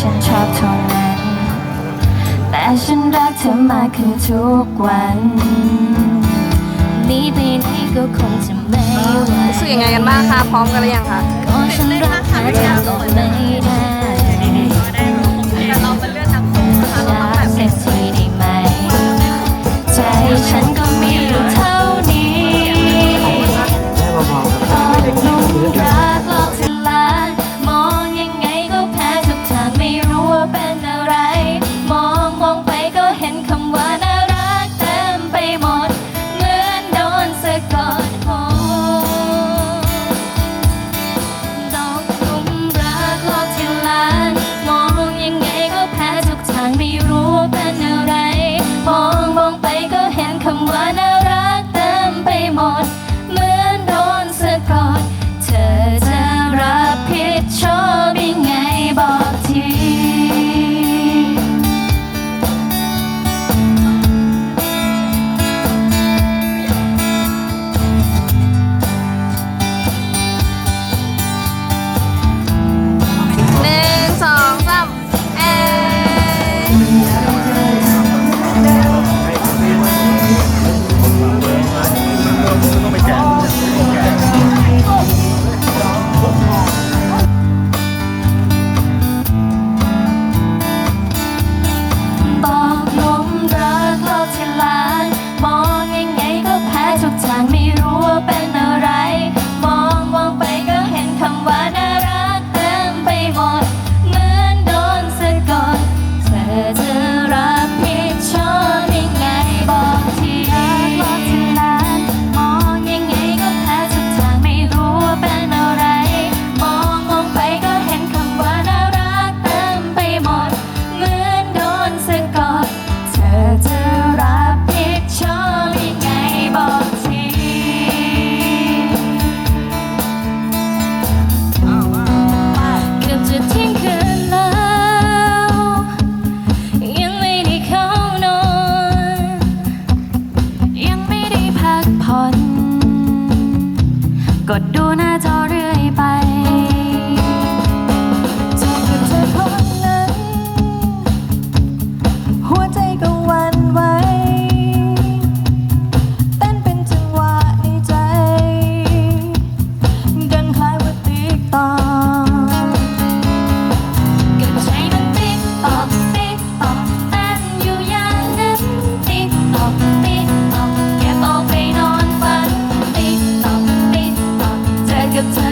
ฉันชอบเท่านั้น แต่ฉันรักเธอมากขึ้นทุกวันนี้ไปไหนก็คงจะไม่ไหวรู้สึกยังไงกันบ้างคะพร้อมกันหรือยังคะก็ฉันรักเธอเราไม่ได้แต่เราเป็นเรื่องนักสู้นะคะเราต้องแบบเซ็กซี่ได้ไหมใจฉัน ผ่อกดดูหน้าจอเรื่อยไป like a